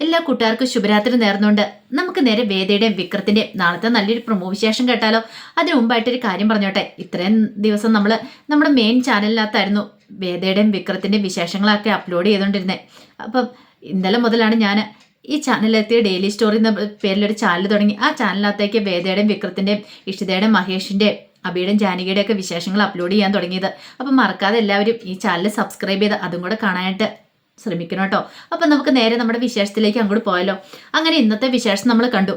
എല്ലാ കൂട്ടുകാർക്കും ശുഭരാത്രി നേർന്നുകൊണ്ട് നമുക്ക് നേരെ വേദയുടെയും വിക്രത്തിന്റെയും നാളത്തെ നല്ലൊരു പ്രൊമോ വിശേഷം കേട്ടാലോ? അതിനു മുമ്പായിട്ടൊരു കാര്യം പറഞ്ഞോട്ടെ. ഇത്രയും ദിവസം നമ്മൾ നമ്മുടെ മെയിൻ ചാനലിനകത്തായിരുന്നു വേദയുടെയും വിക്രത്തിന്റെയും വിശേഷങ്ങളൊക്കെ അപ്ലോഡ് ചെയ്തുകൊണ്ടിരുന്നത് അപ്പം ഇന്നലെ മുതലാണ് ഞാൻ ഈ ചാനലിലെത്തിയ ഡെയിലി സ്റ്റോറി എന്ന പേരിലൊരു ചാനൽ തുടങ്ങി. ആ ചാനലിനകത്തേക്ക് വേദയുടെയും വിക്രത്തിന്റെയും ഇഷിതയുടെയും മഹേഷിന്റെയും അബിയുടെയും ജാനകിയുടെയും ഒക്കെ വിശേഷങ്ങൾ അപ്ലോഡ് ചെയ്യാൻ തുടങ്ങിയത്. അപ്പം മറക്കാതെ എല്ലാവരും ഈ ചാനൽ സബ്സ്ക്രൈബ് ചെയ്ത് അതും കൂടെ കാണാനായിട്ട് ശ്രമിക്കണം കേട്ടോ. അപ്പം നമുക്ക് നേരെ നമ്മുടെ വിശേഷത്തിലേക്ക് അങ്ങോട്ട് പോയാലോ. അങ്ങനെ ഇന്നത്തെ വിശേഷം നമ്മൾ കണ്ടു.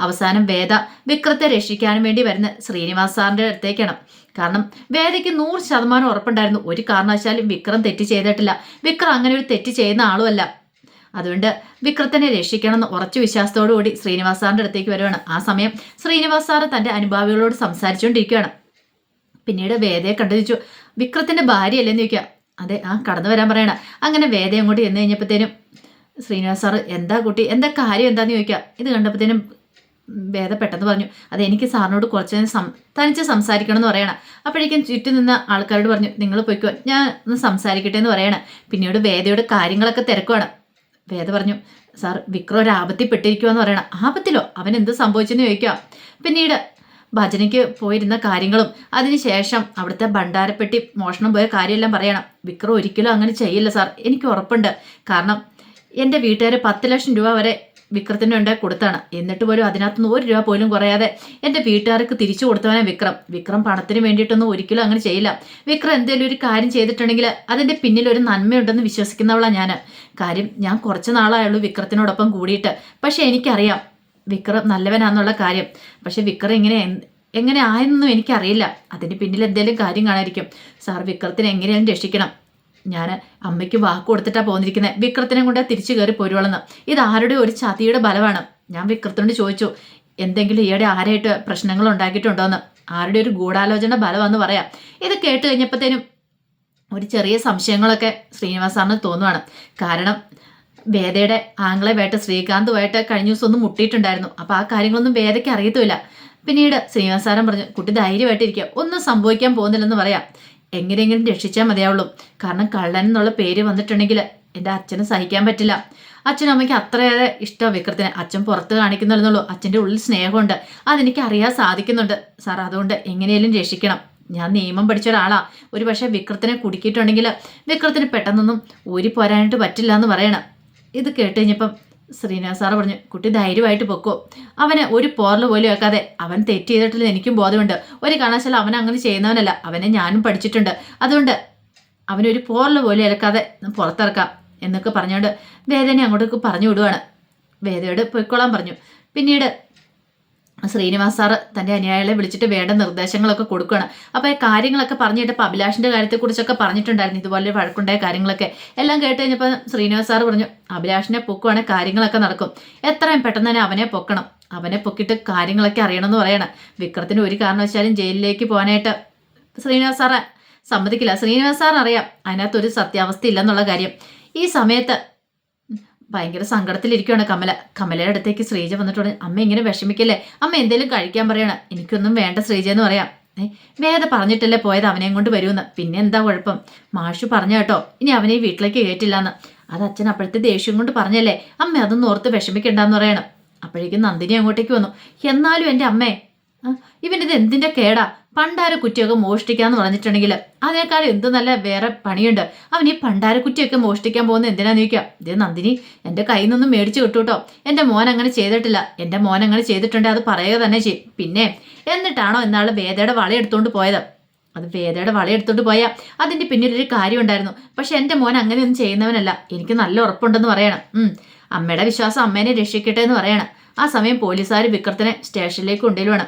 അവസാനം വേദ വിക്രത്തെ രക്ഷിക്കാൻ വേണ്ടി വരുന്ന ശ്രീനിവാസ് സാറിന്റെ അടുത്തേക്കാണ്. കാരണം വേദയ്ക്ക് നൂറ് ശതമാനം ഉറപ്പുണ്ടായിരുന്നു. ഒരു കാരണവശാലും വിക്രം തെറ്റ് ചെയ്തിട്ടില്ല. വിക്രം അങ്ങനെ ഒരു തെറ്റ് ചെയ്യുന്ന ആളുമല്ല. അതുകൊണ്ട് വിക്രത്തിനെ രക്ഷിക്കണം എന്ന് ഉറച്ച വിശ്വാസത്തോടു കൂടി ശ്രീനിവാസ് സാറിന്റെ അടുത്തേക്ക് വരുവാണ്. ആ സമയം ശ്രീനിവാസ് സാറ് തന്റെ അനുഭാവികളോട് സംസാരിച്ചുകൊണ്ടിരിക്കുകയാണ്. പിന്നീട് വേദയെ കണ്ടു വിക്രത്തിന്റെ ഭാര്യയല്ലേ എന്ന് ചോദിക്കുക. അതെ ആ കടന്നു വരാൻ പറയണ. അങ്ങനെ വേദ അങ്ങോട്ട് ചെന്ന് കഴിഞ്ഞപ്പോഴത്തേനും ശ്രീനിവാസ് സാറ് എന്താ കുട്ടി? എന്താ കാര്യം? എന്താന്ന് ചോദിക്കുക ഇത് കണ്ടപ്പോഴത്തേനും വേദ പെട്ടെന്ന് പറഞ്ഞു അത് എനിക്ക് സാറിനോട് കുറച്ച് സം തനിച്ച് സംസാരിക്കണം എന്ന് പറയണം. അപ്പോഴേക്കും ചുറ്റും നിന്ന ആൾക്കാരോട് പറഞ്ഞു നിങ്ങൾ പൊയ്ക്കോ ഞാൻ ഒന്ന് സംസാരിക്കട്ടെ എന്ന് പറയണം. പിന്നീട് വേദയുടെ കാര്യങ്ങളൊക്കെ തിരക്കുവാണ്. വേദ പറഞ്ഞു സാർ വിക്രം ഒരു ആപത്തിൽ പെട്ടിരിക്കുമെന്ന് പറയണം. ആപത്തിലോ? അവൻ എന്ത് സംഭവിച്ചെന്ന് ചോദിക്കുക പിന്നീട് ഭജനയ്ക്ക് പോയിരുന്ന കാര്യങ്ങളും. അതിനുശേഷം അവിടുത്തെ ഭണ്ഡാരപ്പെട്ടി മോഷണം പോയ കാര്യമെല്ലാം പറയണം. വിക്രം ഒരിക്കലും അങ്ങനെ ചെയ്യില്ല സാർ. എനിക്ക് ഉറപ്പുണ്ട്. കാരണം എന്റെ വീട്ടുകാർ പത്ത് ലക്ഷം രൂപ വരെ വിക്രത്തിന്റെ ഉണ്ട് കൊടുത്താണ്. എന്നിട്ട് പോലും അതിനകത്തുനിന്ന് ഒരു രൂപ പോലും കുറയാതെ എന്റെ വീട്ടുകാർക്ക് തിരിച്ചു കൊടുത്തവനെ വിക്രം. വിക്രം പണത്തിന് വേണ്ടിയിട്ടൊന്നും ഒരിക്കലും അങ്ങനെ ചെയ്യില്ല. വിക്രം എന്തെങ്കിലും ഒരു കാര്യം ചെയ്തിട്ടുണ്ടെങ്കിൽ അതിന്റെ പിന്നിൽ ഒരു നന്മയുണ്ടെന്ന് വിശ്വസിക്കുന്നവളാണ് ഞാൻ കാര്യം ഞാൻ കുറച്ച് നാളായുള്ളൂ വിക്രത്തിനോടൊപ്പം കൂടിയിട്ട്. പക്ഷേ എനിക്കറിയാം വിക്രം നല്ലവനാന്നുള്ള കാര്യം. പക്ഷെ വിക്രം ഇങ്ങനെ എങ്ങനെ ആയെന്നൊന്നും എനിക്കറിയില്ല. അതിന് പിന്നിൽ എന്തെങ്കിലും കാര്യം കാണാതിരിക്കും സാർ വിക്രത്തിനെ എങ്ങനെയാലും രക്ഷിക്കണം. ഞാൻ അമ്മയ്ക്ക് വാക്ക് കൊടുത്തിട്ടാണ് പോന്നിരിക്കുന്നത് വിക്രത്തിനെ കൊണ്ട് തിരിച്ചു കയറി പോരുവളെന്ന്. ഇത് ആരുടെ? ഒരു ചതിയുടെ ബലമാണ്. ഞാൻ വിക്രത്തിനോട് ചോദിച്ചു എന്തെങ്കിലും ഈയിടെ ആരായിട്ട് പ്രശ്നങ്ങൾ ഉണ്ടാക്കിയിട്ടുണ്ടോ എന്ന് ആരുടെ ഒരു ഗൂഢാലോചന ബലമാണെന്ന് പറയാം. ഇത് കേട്ട് കഴിഞ്ഞപ്പോഴത്തേനും ഒരു ചെറിയ സംശയങ്ങളൊക്കെ ശ്രീനിവാസാറിന് തോന്നുവാണ്. കാരണം വേദയുടെ ആംഗ്ലെ വേട്ട ശ്രീകാന്തുമായിട്ട് കഴിഞ്ഞ ദിവസം ഒന്ന് മുട്ടിയിട്ടുണ്ടായിരുന്നു. അപ്പോൾ ആ കാര്യങ്ങളൊന്നും വേദയ്ക്ക് അറിയത്തുമില്ല. പിന്നീട് ശ്രീനിവാസാരം പറഞ്ഞു കുട്ടി ധൈര്യമായിട്ടിരിക്കുക. ഒന്നും സംഭവിക്കാൻ പോകുന്നില്ലെന്ന് പറയാം. എങ്ങനെയെങ്കിലും രക്ഷിച്ചാൽ മതിയാവുള്ളൂ. കാരണം കള്ളൻ എന്നുള്ള പേര് വന്നിട്ടുണ്ടെങ്കിൽ എന്റെ അച്ഛന് സഹിക്കാൻ പറ്റില്ല. അച്ഛനും അമ്മയ്ക്ക് അത്രയേറെ ഇഷ്ടം വിക്രത്തിന്. അച്ഛൻ പുറത്ത് കാണിക്കുന്നുള്ളൂ അച്ഛന്റെ ഉള്ളിൽ സ്നേഹമുണ്ട്. അതെനിക്ക് അറിയാൻ സാധിക്കുന്നുണ്ട്. സാർ അതുകൊണ്ട് എങ്ങനെയെങ്കിലും രക്ഷിക്കണം. ഞാൻ നിയമം പഠിച്ച ഒരാളാ. ഒരു പക്ഷേ വിക്രത്തിനെ കുടുക്കിയിട്ടുണ്ടെങ്കിൽ വിക്രത്തിന് പെട്ടെന്നൊന്നും ഊരി പോരാനായിട്ട് പറ്റില്ല എന്ന് പറയണം. ഇത് കേട്ട് കഴിഞ്ഞപ്പം ശ്രീനിവാസ് സാറ് പറഞ്ഞു കുട്ടി ധൈര്യമായിട്ട് പൊക്കോ. അവന് ഒരു പോറൽ പോലും വെക്കാതെ അവൻ തെറ്റ് ചെയ്തിട്ടില്ല എനിക്കും ബോധമുണ്ട്. ഒരു കാരണവശാലും അവൻ അങ്ങനെ ചെയ്യുന്നവനല്ല. അവനെ ഞാനും പഠിച്ചിട്ടുണ്ട്. അതുകൊണ്ട് അവനൊരു പോറൽ പോലും ഇലക്കാതെ പുറത്തിറക്കാം എന്നൊക്കെ പറഞ്ഞുകൊണ്ട് വേദനെ അങ്ങോട്ടേക്ക് പറഞ്ഞു വിടുവാണ്. വേദയോട് പൊയ്ക്കോളാൻ പറഞ്ഞു. പിന്നീട് ശ്രീനിവാസ് സാർ തന്റെ അനുയായികളെ വിളിച്ചിട്ട് വേണ്ട നിർദ്ദേശങ്ങളൊക്കെ കൊടുക്കുകയാണ് അപ്പോൾ ഈ കാര്യങ്ങളൊക്കെ പറഞ്ഞിട്ടപ്പോൾ അഭിലാഷിന്റെ കാര്യത്തെക്കുറിച്ചൊക്കെ പറഞ്ഞിട്ടുണ്ടായിരുന്നു. ഇതുപോലെ വഴക്കുണ്ടായ കാര്യങ്ങളൊക്കെ എല്ലാം കേട്ട് കഴിഞ്ഞപ്പോൾ ശ്രീനിവാസ് സാർ പറഞ്ഞു അഭിലാഷിനെ പൊക്കുവാണെങ്കിൽ കാര്യങ്ങളൊക്കെ നടക്കും. എത്രയും പെട്ടെന്ന് തന്നെ അവനെ പൊക്കണം. അവനെ പൊക്കിയിട്ട് കാര്യങ്ങളൊക്കെ അറിയണമെന്ന് പറയണം. വിക്രത്തിന് ഒരു കാരണവശാലും ജയിലിലേക്ക് പോകാനായിട്ട് ശ്രീനിവാസ് സാറ് സമ്മതിക്കില്ല. ശ്രീനിവാസ് സാർ അറിയാം അതിനകത്തൊരു സത്യാവസ്ഥ ഇല്ലെന്നുള്ള കാര്യം. ഈ സമയത്ത് ഭയങ്കര സങ്കടത്തിലിരിക്കുകയാണ് കമല. കമലയുടെ അടുത്തേക്ക് ശ്രീജ വന്നിട്ടുണ്ട്. അമ്മ ഇങ്ങനെ വിഷമിക്കല്ലേ? അമ്മ എന്തേലും കഴിക്കാൻ പറയണ. എനിക്കൊന്നും വേണ്ട ശ്രീജ എന്ന് പറയാം. ഏ വേദ പറഞ്ഞിട്ടല്ലേ പോയത് അവനെയും കൊണ്ട് വരുമെന്ന്. പിന്നെ എന്താ കുഴപ്പം? മാഷു പറഞ്ഞ കേട്ടോ. ഇനി അവനെ വീട്ടിലേക്ക് കയറ്റില്ലാന്ന്. അത് അച്ഛൻ അപ്പോഴത്തെ ദേഷ്യം കൊണ്ട് പറഞ്ഞല്ലേ? അമ്മ അതൊന്നും ഓർത്ത് വിഷമിക്കണ്ടെന്ന് പറയണം. അപ്പോഴേക്കും നന്ദിനി അങ്ങോട്ടേക്ക് വന്നു. എന്നാലും എന്റെ അമ്മേ ഇവനിത് എന്തിന്റെ കേടാ? പണ്ടാര കുറ്റിയൊക്കെ മോഷ്ടിക്കാന്ന് പറഞ്ഞിട്ടുണ്ടെങ്കിൽ അതിനേക്കാൾ എന്ത് നല്ല വേറെ പണിയുണ്ട്? അവൻ ഈ പണ്ടാര കുറ്റിയൊക്കെ മോഷ്ടിക്കാൻ പോകുന്ന എന്തിനാന്ന് ചോദിക്കാം ഇത് നന്ദിനി എന്റെ കയ്യിൽ നിന്നും മേടിച്ചു കിട്ടൂട്ടോ. എന്റെ മോൻ അങ്ങനെ ചെയ്തിട്ടില്ല. എന്റെ മോൻ അങ്ങനെ ചെയ്തിട്ടുണ്ട് അത് പറയുക തന്നെ ചെയ്യും. പിന്നെ എന്നിട്ടാണോ എന്നാൾ വേദയുടെ വള എടുത്തുകൊണ്ട് പോയത്? അത് വേദയുടെ വള എടുത്തോണ്ട് പോയാൽ അതിന്റെ പിന്നിലൊരു കാര്യം ഉണ്ടായിരുന്നു. പക്ഷെ എന്റെ മോൻ അങ്ങനെയൊന്നും ചെയ്യുന്നവനല്ല. എനിക്ക് നല്ല ഉറപ്പുണ്ടെന്ന് പറയണം. അമ്മയുടെ വിശ്വാസം അമ്മേനെ രക്ഷിക്കട്ടെ എന്ന് പറയണം. ആ സമയം പോലീസുകാർ വിക്രത്തിനെ സ്റ്റേഷനിലേക്ക് കൊണ്ടുവരുവാണ്.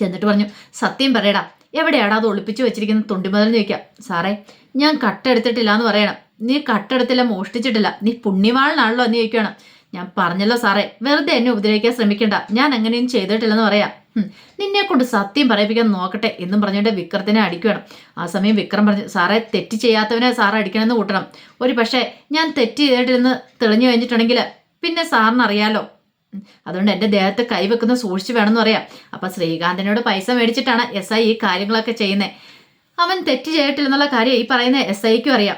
ചെന്നിട്ട് പറഞ്ഞു സത്യം പറയടാ എവിടെയാടാ അത് ഒളിപ്പിച്ചു വെച്ചിരിക്കുന്ന തൊണ്ടിമുതൽ ചോദിക്കാം സാറേ ഞാൻ കട്ടെടുത്തിട്ടില്ല എന്ന് പറയണം. നീ കട്ടെടുത്തില്ല മോഷ്ടിച്ചിട്ടില്ല. നീ പുണ്യവാളനാണല്ലോ എന്ന് ചോദിക്കണം ഞാൻ പറഞ്ഞല്ലോ സാറേ വെറുതെ എന്നെ ഉപദ്രവിക്കാൻ ശ്രമിക്കണ്ട. ഞാൻ അങ്ങനെയും ചെയ്തിട്ടില്ലെന്ന് പറയാം. നിന്നെ കൊണ്ട് സത്യം പറയിപ്പിക്കാൻ നോക്കട്ടെ എന്നും പറഞ്ഞുകൊണ്ട് വിക്രത്തിനെ അടിക്കണം ആ സമയം വിക്രം പറഞ്ഞു സാറേ തെറ്റ് ചെയ്യാത്തവനെ സാറ് അടിക്കണമെന്ന് കൂട്ടണം. ഒരു പക്ഷേ ഞാൻ തെറ്റ് ചെയ്തിട്ടില്ലെന്ന് തെളിഞ്ഞു കഴിഞ്ഞിട്ടുണ്ടെങ്കിൽ പിന്നെ സാറിന് അറിയാലോ അതുകൊണ്ട് എന്റെ ദേഹത്ത് കൈവെക്കുന്ന സൂക്ഷിച്ച് വേണമെന്ന് പറയാം. അപ്പൊ ശ്രീകാന്തിനോട് പൈസ മേടിച്ചിട്ടാണ് എസ് ഐ ഈ കാര്യങ്ങളൊക്കെ ചെയ്യുന്നത് അവൻ തെറ്റ് ചെയ്തിട്ടില്ലെന്നുള്ള കാര്യം ഈ പറയുന്ന എസ് ഐക്കും അറിയാം.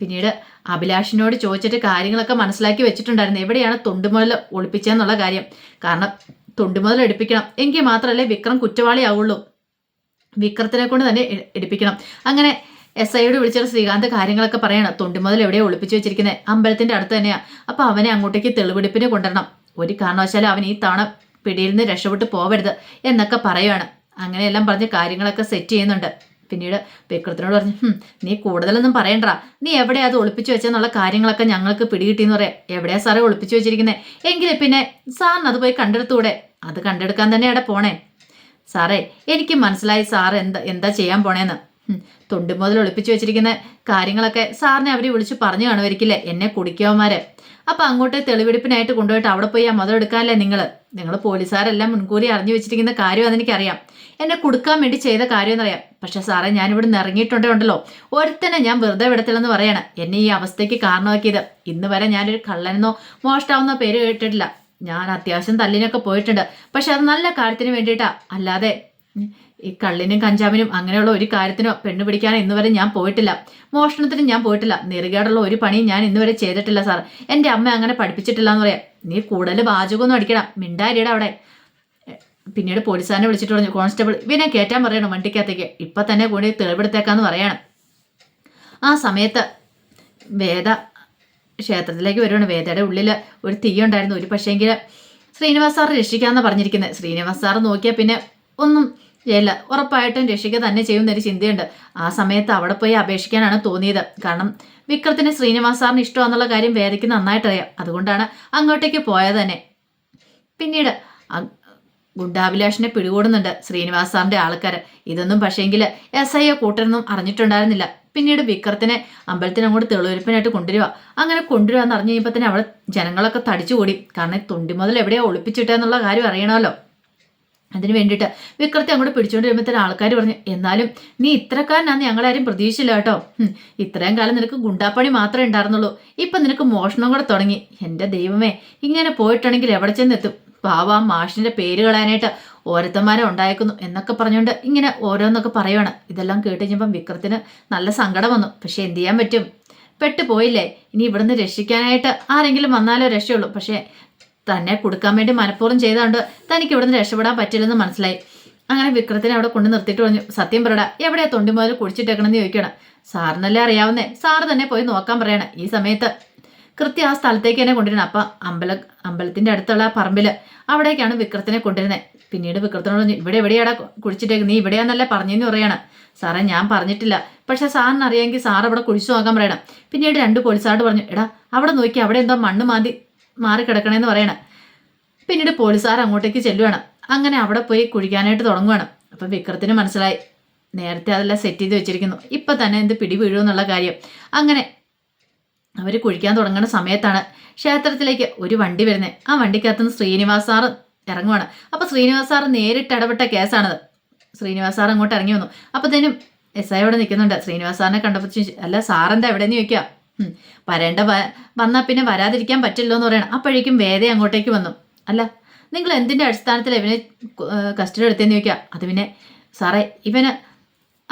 പിന്നീട് അഭിലാഷിനോട് ചോദിച്ചിട്ട് കാര്യങ്ങളൊക്കെ മനസ്സിലാക്കി വെച്ചിട്ടുണ്ടായിരുന്നു. എവിടെയാണ് തൊണ്ടുമുതൽ ഒളിപ്പിച്ചതെന്നുള്ള കാര്യം. കാരണം തൊണ്ടുമുതൽ എടുപ്പിക്കണം. എങ്കിൽ മാത്രമല്ലേ വിക്രം കുറ്റവാളിയാവുള്ളൂ. വിക്രത്തിനെ കൊണ്ട് തന്നെ എടുപ്പിക്കണം. അങ്ങനെ എസ് ഐയോട് വിളിച്ചിട്ട് ശ്രീകാന്ത് കാര്യങ്ങളൊക്കെ പറയണം. തൊണ്ടുമുതൽ എവിടെയാണ് ഒളിപ്പിച്ചു വെച്ചിരിക്കുന്നത് അമ്പലത്തിന്റെ അടുത്ത് തന്നെയാണ് അപ്പൊ അവനെ അങ്ങോട്ടേക്ക് തെളിവെടുപ്പിന് കൊണ്ടുവരണം. ഒരു കാരണവശാലും അവൻ ഈ തവണ പിടിയിൽ നിന്ന് രക്ഷപ്പെട്ട് പോവരുത് എന്നൊക്കെ പറയുവാണ്. അങ്ങനെയെല്ലാം പറഞ്ഞ് കാര്യങ്ങളൊക്കെ സെറ്റ് ചെയ്യുന്നുണ്ട്. പിന്നീട് വിക്രത്തിനോട് പറഞ്ഞു നീ കൂടുതലൊന്നും പറയണ്ട. നീ എവിടെയാ അത് ഒളിപ്പിച്ചു വെച്ചെന്നുള്ള കാര്യങ്ങളൊക്കെ ഞങ്ങൾക്ക് പിടികിട്ടിയെന്ന് പറയാം. എവിടെയാ സാറേ ഒളിപ്പിച്ചു വെച്ചിരിക്കുന്നത് എങ്കിൽ പിന്നെ സാറിന് അത് പോയി കണ്ടെടുത്തൂടെ? അത് കണ്ടെടുക്കാൻ തന്നെ അവിടെ പോണേ. സാറേ എനിക്ക് മനസ്സിലായി സാർ എന്താ എന്താ ചെയ്യാൻ പോണേന്ന്. തൊണ്ടുമുതൽ തൊണ്ടി മുതൽ ഒളിപ്പിച്ചു വെച്ചിരിക്കുന്ന കാര്യങ്ങളൊക്കെ സാറിനെ അവർ വിളിച്ച് പറഞ്ഞു കാണുമായിരിക്കില്ലേ? എന്നെ കുടിക്കവന്മാര്. അപ്പൊ അങ്ങോട്ട് തെളിവെടുപ്പിനായിട്ട് കൊണ്ടുപോയിട്ട് അവിടെ പോയി ആ മതം എടുക്കാനല്ലേ നിങ്ങൾ നിങ്ങൾ പോലീസുകാരെല്ലാം മുൻകൂറി അറിഞ്ഞു വെച്ചിരിക്കുന്ന കാര്യമാണെന്ന് എനിക്കറിയാം എന്നെ കൊടുക്കാൻ വേണ്ടി ചെയ്ത കാര്യമെന്നറിയാം. പക്ഷെ സാറേ ഞാൻ ഇവിടെ നിന്ന് ഉണ്ടല്ലോ. ഒരുത്തനെ ഞാൻ വെറുതെ വിടത്തില്ലെന്ന് പറയണം. എന്നെ ഈ അവസ്ഥയ്ക്ക് കാരണമാക്കിയത്. ഇന്ന് വരെ ഞാനൊരു കള്ളനെന്നോ മോഷ്ടാവുന്നോ പേര് കേട്ടിട്ടില്ല. ഞാൻ അത്യാവശ്യം തല്ലിനൊക്കെ പോയിട്ടുണ്ട്. പക്ഷെ അത് നല്ല കാര്യത്തിന് വേണ്ടിയിട്ടാ. അല്ലാതെ ഈ കള്ളിനും കഞ്ചാവിനും അങ്ങനെയുള്ള ഒരു കാര്യത്തിനോ പെണ്ണു പിടിക്കാനോ ഇന്ന് വരെ ഞാൻ പോയിട്ടില്ല. മോഷണത്തിനും ഞാൻ പോയിട്ടില്ല. നെറുകേടുള്ള ഒരു പണിയും ഞാൻ ഇന്ന് വരെ ചെയ്തിട്ടില്ല സാർ. എന്റെ അമ്മ അങ്ങനെ പഠിപ്പിച്ചിട്ടില്ല എന്ന് പറയാം. നീ കൂടുതൽ വാചകമൊന്നും അടിക്കണം മിണ്ടാരിയുടെ അവിടെ. പിന്നീട് പോലീസുകാരനെ വിളിച്ചിട്ട് പറഞ്ഞു കോൺസ്റ്റബിൾ ഇവനെ കയറ്റാൻ പറയണം വണ്ടിക്കകത്തേക്ക്? ഇപ്പൊ തന്നെ കൂടി തെളിവെടുത്തേക്കാന്ന് പറയണം. ആ സമയത്ത് വേദ ക്ഷേത്രത്തിലേക്ക് വരുവാണ്. വേദയുടെ ഉള്ളിൽ ഒരു തീ ഉണ്ടായിരുന്നു. ഒരു പക്ഷേങ്കിൽ ശ്രീനിവാസ് സാർ രക്ഷിക്കാമെന്ന് പറഞ്ഞിരിക്കുന്നത് ശ്രീനിവാസ് സാർ നോക്കിയാൽ പിന്നെ ഒന്നും ചെയ്യില്ല ഉറപ്പായിട്ടും രക്ഷിക്ക തന്നെ ചെയ്യുന്നൊരു ചിന്തയുണ്ട്. ആ സമയത്ത് അവിടെ പോയി അപേക്ഷിക്കാനാണ് തോന്നിയത്. കാരണം വിക്രത്തിന് ശ്രീനിവാസ് സാറിന് ഇഷ്ടമാണെന്നുള്ള കാര്യം വേദയ്ക്ക് നന്നായിട്ടറിയാം. അതുകൊണ്ടാണ് അങ്ങോട്ടേക്ക് പോയത് തന്നെ. പിന്നീട് ഗുണ്ടാഭിലാഷിനെ പിടികൂടുന്നുണ്ട് ശ്രീനിവാസ് സാറിന്റെ ആൾക്കാർ ഇതൊന്നും പക്ഷേങ്കിൽ എസ് ഐ കൂട്ടരൊന്നും അറിഞ്ഞിട്ടുണ്ടായിരുന്നില്ല. പിന്നീട് വിക്രത്തിനെ അമ്പലത്തിന് അങ്ങോട്ട് തെളിവെടുപ്പിനായിട്ട് കൊണ്ടുവരിക. അങ്ങനെ കൊണ്ടുവരിക എന്ന് അറിഞ്ഞു കഴിയുമ്പോൾ തന്നെ അവിടെ ജനങ്ങളൊക്കെ തടിച്ചുകൂടി. കാരണം തുണ്ടി മുതൽ എവിടെയാ ഒളിപ്പിച്ചിട്ടെന്നുള്ള കാര്യം അറിയണമല്ലോ. അതിന് വേണ്ടിയിട്ട് വിക്രത്തെ അങ്ങോട്ട് പിടിച്ചുകൊണ്ട് വരുമ്പോഴത്തേന് ആൾക്കാർ പറഞ്ഞു എന്നാലും നീ ഇത്രക്കാരനാന്ന് ഞങ്ങളാരും പ്രതീക്ഷിച്ചില്ല കേട്ടോ. ഇത്രയും കാലം നിനക്ക് ഗുണ്ടാപ്പണി മാത്രമേ ഉണ്ടായിരുന്നുള്ളൂ. ഇപ്പം നിനക്ക് മോഷണം കൂടെ തുടങ്ങി. എന്റെ ദൈവമേ ഇങ്ങനെ പോയിട്ടുണ്ടെങ്കിൽ എവിടെ ചെന്നെത്തും പാവ ആ മാഷിന്റെ പേര് കളയാനായിട്ട് ഓരോരുത്തന്മാരെ ഉണ്ടായേക്കുന്നു എന്നൊക്കെ പറഞ്ഞുകൊണ്ട് ഇങ്ങനെ ഓരോന്നൊക്കെ പറയുവാണ്. ഇതെല്ലാം കേട്ട് കഴിഞ്ഞപ്പം വിക്രത്തിന് നല്ല സങ്കടം വന്നു. പക്ഷേ എന്ത് ചെയ്യാൻ പറ്റും? പെട്ടു പോയില്ലേ ഇനി ഇവിടുന്ന് രക്ഷിക്കാനായിട്ട് ആരെങ്കിലും വന്നാലോ രക്ഷയുള്ളൂ. പക്ഷേ തന്നെ കൊടുക്കാൻ വേണ്ടി മനഃപൂർവം ചെയ്തതുകൊണ്ട് തനിക്ക് ഇവിടുന്ന് രക്ഷപ്പെടാൻ പറ്റില്ലെന്ന് മനസ്സിലായി. അങ്ങനെ വിക്രത്തിനെ അവിടെ കൊണ്ട് നിർത്തിയിട്ട് പറഞ്ഞു സത്യം പറയടാ എവിടെയാ തൊണ്ടി മുതൽ കുടിച്ചിട്ടേക്കണമെന്ന് ചോദിക്കണം? സാറിനല്ലേ അറിയാവുന്നേ സാറ് തന്നെ പോയി നോക്കാൻ പറയണം ഈ സമയത്ത്. കൃത്യം ആ സ്ഥലത്തേക്ക് തന്നെ കൊണ്ടുവരണം അപ്പം അമ്പല അമ്പലത്തിന്റെ അടുത്തുള്ള പറമ്പിൽ അവിടേക്കാണ് വിക്രത്തിനെ കൊണ്ടിരുന്നത് പിന്നീട് വിക്രത്തിനോട് പറഞ്ഞു ഇവിടെ എവിടെയാടാ കുഴിച്ചിട്ടേക്ക്? നീ ഇവിടെയാന്നല്ലേ പറഞ്ഞെന്ന് പറയണം? സാറേ ഞാൻ പറഞ്ഞിട്ടില്ല. പക്ഷെ സാറിന് അറിയാമെങ്കിൽ സാർ അവിടെ കുഴിച്ചു നോക്കാൻ പറയണം. പിന്നീട് രണ്ട് പോലീസുകാരോട് പറഞ്ഞു എടാ അവിടെ നോക്കി അവിടെ എന്തോ മണ്ണ് മാന്തി മാറി കിടക്കണേന്ന് പറയണം. പിന്നീട് പോലീസുകാർ അങ്ങോട്ടേക്ക് ചെല്ലുവാണ്. അങ്ങനെ അവിടെ പോയി കുഴിക്കാനായിട്ട് തുടങ്ങുവാണ്. അപ്പം വിക്രത്തിന് മനസ്സിലായി. നേരത്തെ അതെല്ലാം സെറ്റ് ചെയ്ത് വെച്ചിരിക്കുന്നു. ഇപ്പം തന്നെ എന്ത് പിടി വീഴുമെന്നുള്ള കാര്യം. അങ്ങനെ അവർ കുഴിക്കാൻ തുടങ്ങുന്ന സമയത്താണ് ക്ഷേത്രത്തിലേക്ക് ഒരു വണ്ടി വരുന്നത് ആ വണ്ടിക്കകത്തുനിന്ന് ശ്രീനിവാസ് സാറ് ഇറങ്ങുവാണ്. അപ്പോൾ ശ്രീനിവാസ് സാറ് നേരിട്ട് ഇടപെട്ട കേസാണത്. ശ്രീനിവാസ് സാർ അങ്ങോട്ട് ഇറങ്ങി വന്നു. അപ്പത്തേനും എസ് ഐ അവിടെ നിൽക്കുന്നുണ്ട്. ശ്രീനിവാസ് സാറിനെ കണ്ടപ്പോൾ അല്ല സാറെന്താ എവിടെ നിന്ന് ചോദിക്കുക വരേണ്ട വന്നാൽ പിന്നെ വരാതിരിക്കാൻ പറ്റില്ലോ എന്ന് പറയണം. അപ്പോഴേക്കും വേദ അങ്ങോട്ടേക്ക് വന്നു. അല്ല നിങ്ങൾ എന്തിന്റെ അടിസ്ഥാനത്തിൽ ഇവനെ കസ്റ്റഡി എടുത്തേന്ന് ചോദിക്കുക അത് പിന്നെ സാറേ ഇവന്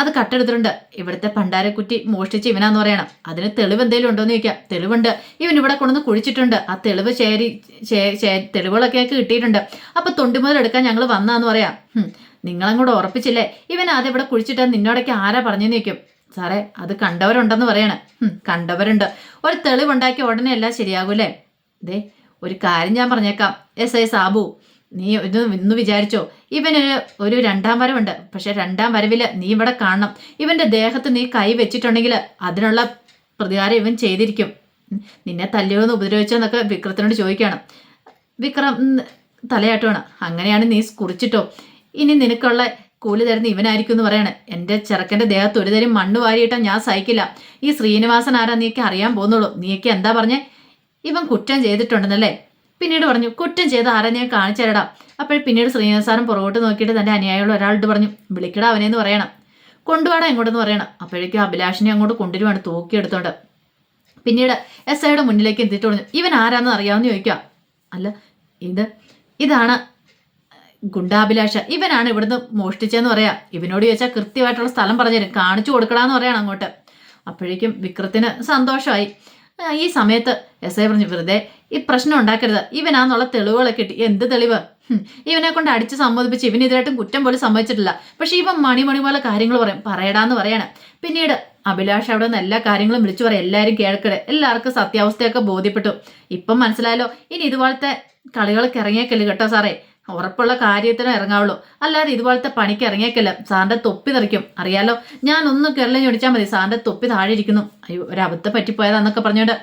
അത് കട്ടെടുത്തിട്ടുണ്ട്. ഇവിടുത്തെ പണ്ടാരക്കുറ്റി മോഷ്ടിച്ച് ഇവനാന്ന് പറയണം. അതിന് തെളിവ് എന്തെങ്കിലും ഉണ്ടോ എന്ന് ചോദിക്കാം? തെളിവുണ്ട്. ഇവൻ ഇവിടെ കൊണ്ടുവന്ന് കുഴിച്ചിട്ടുണ്ട്. ആ തെളിവ് ശേരി തെളിവുകളൊക്കെ കിട്ടിയിട്ടുണ്ട്. അപ്പോൾ തൊണ്ടിമുതൽ എടുക്കാൻ ഞങ്ങൾ വന്നാന്ന് പറയാം. നിങ്ങളങ്ങോട്ട് ഉറപ്പിച്ചില്ലേ? ഇവൻ ആദ്യം ഇവിടെ കുഴിച്ചിട്ട് നിന്നോടൊക്കെ ആരാ പറഞ്ഞെന്ന് ചോദിക്കും. സാറേ അത് കണ്ടവരുണ്ടെന്ന് പറയണേ. കണ്ടവരുണ്ട്. ഒരു തെളിവുണ്ടാക്കിയ ഉടനെ എല്ലാം ശരിയാകൂലേ? ദേ ഒരു കാര്യം ഞാൻ പറഞ്ഞേക്കാം. എസ് ഐ സാബു നീ ഇത് ഇന്ന് വിചാരിച്ചോ? ഇവന് ഒരു രണ്ടാം വരവുണ്ട്. പക്ഷെ രണ്ടാം വരവിൽ നീ ഇവിടെ കാണണം. ഇവന്റെ ദേഹത്ത് നീ കൈ വെച്ചിട്ടുണ്ടെങ്കിൽ അതിനുള്ള പ്രതികാരം ഇവൻ ചെയ്തിരിക്കും. നിന്നെ തല്ലിയോന്ന് ഉപദ്രവിച്ചോന്നൊക്കെ വിക്രത്തിനോട് ചോദിക്കുകയാണ് വിക്രം തലയാട്ടുവാണ്. അങ്ങനെയാണ് നീ കുറിച്ചിട്ടോ ഇനി നിനക്കുള്ള കൂലി തരുന്ന ഇവനായിരിക്കും എന്ന് പറയണേ. എന്റെ ചെറുക്കന്റെ ദേഹത്ത് ഒരു തരം മണ്ണ് വാരിയിട്ടാ ഞാൻ സഹിക്കില്ല. ഈ ശ്രീനിവാസൻ ആരാ നീക്ക് അറിയാൻ പോകുന്നുള്ളൂ. നീക്ക് എന്താ പറഞ്ഞേ? ഇവൻ കുറ്റം ചെയ്തിട്ടുണ്ടെന്നല്ലേ? പിന്നീട് പറഞ്ഞു കുറ്റം ചെയ്ത ആരാ ഞാൻ കാണിച്ചു അപ്പോൾ പിന്നീട് ശ്രീനിവാസാരൻ പുറകോട്ട് നോക്കിയിട്ട് തന്റെ അനുയായികൾ ഒരാളോട് പറഞ്ഞു വിളിക്കടാ അവനെന്ന് പറയണം. കൊണ്ടുപോടാ ഇങ്ങോട്ടെന്ന് പറയണം. അപ്പോഴേക്കും അഭിലാഷിനെ അങ്ങോട്ട് കൊണ്ടുവരുവാണ് തൂക്കിയെടുത്തോണ്ട് പിന്നീട് എസ് ഐയുടെ മുന്നിലേക്ക് എത്തിയിട്ട് പറഞ്ഞു ഇവൻ ആരാന്ന് അറിയാമെന്ന് ചോദിക്കുക അല്ല ഇത് ഇതാണ് ഗുണ്ടാഭിലാഷ. ഇവനാണ് ഇവിടുന്ന് മോഷ്ടിച്ചതെന്ന് പറയാം. ഇവനോട് ചോദിച്ചാൽ കൃത്യമായിട്ടുള്ള സ്ഥലം പറഞ്ഞുതരും. കാണിച്ചു കൊടുക്കണമെന്ന് പറയണം അങ്ങോട്ട്. അപ്പോഴേക്കും വിക്രത്തിന് സന്തോഷമായി. ഈ സമയത്ത് എസ് ഐ പറഞ്ഞു വെറുതെ ഈ പ്രശ്നം ഉണ്ടാക്കരുത്. ഇവനാന്നുള്ള തെളിവുകളൊക്കെ കിട്ടി. എന്ത് തെളിവ്? ഇവനെ കൊണ്ട് അടിച്ച് സമ്മതിപ്പിച്ച് ഇവൻ ഇതിലായിട്ടും കുറ്റം പോലും സമ്മതിച്ചിട്ടില്ല പക്ഷെ ഇവൻ മണിമണി മണി പോലെ കാര്യങ്ങൾ പറയും. പറയടാന്ന് പറയാണ്. പിന്നീട് അഭിലാഷ് അവിടെ നിന്ന് എല്ലാ കാര്യങ്ങളും വിളിച്ചു പറയാം. എല്ലാവരും കേൾക്കടെ എല്ലാവർക്കും സത്യാവസ്ഥയൊക്കെ ബോധ്യപ്പെട്ടു. ഇപ്പം മനസ്സിലായല്ലോ. ഇനി ഇതുപോലത്തെ കളികളൊക്കെ ഇറങ്ങിയേക്കല്ലേ കേട്ടോ സാറേ. ഉറപ്പുള്ള കാര്യത്തിന് ഇറങ്ങാവുള്ളൂ. അല്ലാതെ ഇതുപോലത്തെ പണിക്ക് ഇറങ്ങിയേക്കല്ല. സാറിന്റെ തൊപ്പി തെറിക്കും അറിയാലോ? ഞാൻ ഒന്ന് കേരളം ഞൊടിച്ചാൽ മതി. സാറിന്റെ തൊപ്പി താഴെ ഇരിക്കുന്നു അയ്യോ ഒരു അബദ്ധം പറ്റിപ്പോയതാന്നൊക്കെ പറഞ്ഞുകൊണ്ട്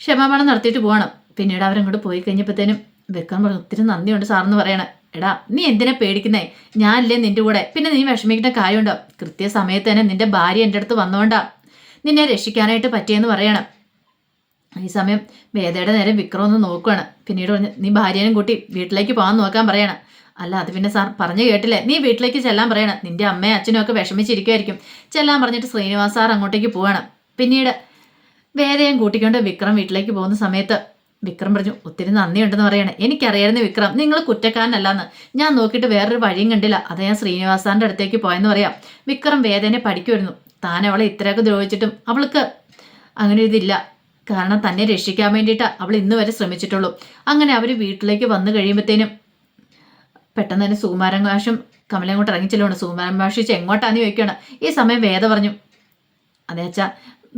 ക്ഷമാപണം നടത്തിയിട്ട് പോകണം. പിന്നീട് അവരങ്ങോട്ട് പോയി കഴിഞ്ഞപ്പോഴത്തേനും വെക്കാൻ പറഞ്ഞു ഒത്തിരി നന്ദിയുണ്ട് സാറെന്ന് പറയണേ. എടാ നീ എന്തിനാ പേടിക്കുന്നേ? ഞാനില്ലേ നിന്റെ കൂടെ. പിന്നെ നീ വിഷമിക്കേണ്ട കാര്യമുണ്ടോ? കൃത്യസമയത്ത് തന്നെ നിന്റെ ഭാര്യ എന്റെ അടുത്ത് വന്നോണ്ടാ. നിന്നെ രക്ഷിക്കാനായിട്ട് പറ്റിയെന്ന് പറയണം. ഈ സമയം വേദയുടെ നേരെ വിക്രം ഒന്ന് നോക്കുകയാണ് പിന്നീട് പറഞ്ഞു നീ ഭാര്യനും കൂട്ടി വീട്ടിലേക്ക് പോകാൻ നോക്കാൻ പറയണം. അല്ല അത് പിന്നെ സാർ പറഞ്ഞു കേട്ടില്ലേ? നീ വീട്ടിലേക്ക് ചെല്ലാൻ പറയണം. നിന്റെ അമ്മയും അച്ഛനും ഒക്കെ വിഷമിച്ചിരിക്കുമായിരിക്കും ചെല്ലാൻ പറഞ്ഞിട്ട് ശ്രീനിവാസ് സാർ അങ്ങോട്ടേക്ക് പോവാണ്. പിന്നീട് വേദയും കൂട്ടിക്കൊണ്ട് വിക്രം വീട്ടിലേക്ക് പോകുന്ന സമയത്ത് വിക്രം പറഞ്ഞു ഒത്തിരി നന്ദിയുണ്ടെന്ന് പറയണേ. എനിക്കറിയായിരുന്നു വിക്രം നിങ്ങൾ കുറ്റക്കാരനല്ലാന്ന്. ഞാൻ നോക്കിയിട്ട് വേറൊരു വഴിയും കണ്ടില്ല. അത് ഞാൻ ശ്രീനിവാസാറിന്റെ അടുത്തേക്ക് പോയെന്ന് പറയാം. വിക്രം വേദനെ പഠിക്കുമായിരുന്നു താൻ അവളെ ഇത്രയൊക്കെ ദ്രോഹിച്ചിട്ടും അവൾക്ക് അങ്ങനെ ഇതില്ല. കാരണം തന്നെ രക്ഷിക്കാൻ വേണ്ടിയിട്ട് അവൾ ഇന്ന് വരെ ശ്രമിച്ചിട്ടുള്ളൂ. അങ്ങനെ അവർ വീട്ടിലേക്ക് വന്നു കഴിയുമ്പോഴത്തേനും പെട്ടെന്ന് തന്നെ സുകുമാരൻ മാഷും കമലയും കൊണ്ട് ഇറങ്ങിച്ചല്ലോണ്ട് സുകുമാരൻ മാഷ് എങ്ങോട്ടാന്ന് ചോദിക്കുകയാണ് ഈ സമയം വേദ പറഞ്ഞു അതേ അച്ഛാ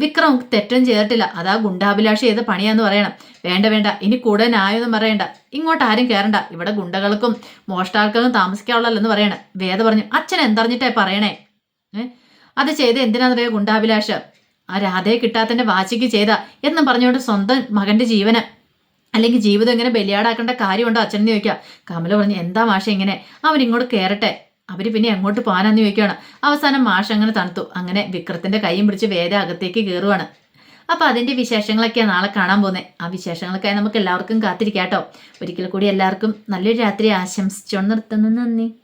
വിക്രം തെറ്റും ചെയ്തിട്ടില്ല. അതാ ഗുണ്ടാഭിലാഷ് ചെയ്ത പണിയാന്ന് പറയണം. വേണ്ട വേണ്ട ഇനി കൂടെ ന്യായമൊന്നും പറയണ്ട. ഇങ്ങോട്ട് ആരും കയറണ്ട ഇവിടെ ഗുണ്ടകൾക്കും മോഷ്ടാക്കൾക്കും താമസിക്കാവുള്ളല്ലെന്ന് പറയണേ. വേദ പറഞ്ഞു അച്ഛൻ എന്തറിഞ്ഞിട്ടേ പറയണേ? അത് ചെയ്ത് എന്തിനാണെന്നറിയോ ഗുണ്ടാഭിലാഷ്? ആ രാധയെ കിട്ടാത്തന്റെ വാശിക്ക് ചെയ്ത എന്നും പറഞ്ഞുകൊണ്ട് സ്വന്തം മകന്റെ ജീവന്. അല്ലെങ്കിൽ ജീവിതം ഇങ്ങനെ ബലിയാടാക്കേണ്ട കാര്യമുണ്ടോ അച്ഛനെന്ന് ചോദിക്കുക. കമല പറഞ്ഞു എന്താ മാഷ ഇങ്ങനെ? അവരിങ്ങോട്ട് കയറട്ടെ അവർ പിന്നെ എങ്ങോട്ട് പോകാനെന്ന് ചോദിക്കുകയാണ് അവസാനം മാഷ അങ്ങനെ തണുത്തു. അങ്ങനെ വിക്രത്തിന്റെ കൈയും പിടിച്ച് വേദ അകത്തേക്ക് കയറുവാണ് അപ്പോൾ അതിന്റെ വിശേഷങ്ങളൊക്കെയാണ് നാളെ കാണാൻ പോകുന്നത് ആ വിശേഷങ്ങൾക്കായി നമുക്ക് എല്ലാവർക്കും കാത്തിരിക്കാം കേട്ടോ. ഒരിക്കൽ കൂടി എല്ലാവർക്കും നല്ലൊരു രാത്രി ആശംസിച്ചോണ്ട് നിർത്തുന്നു. നന്ദി.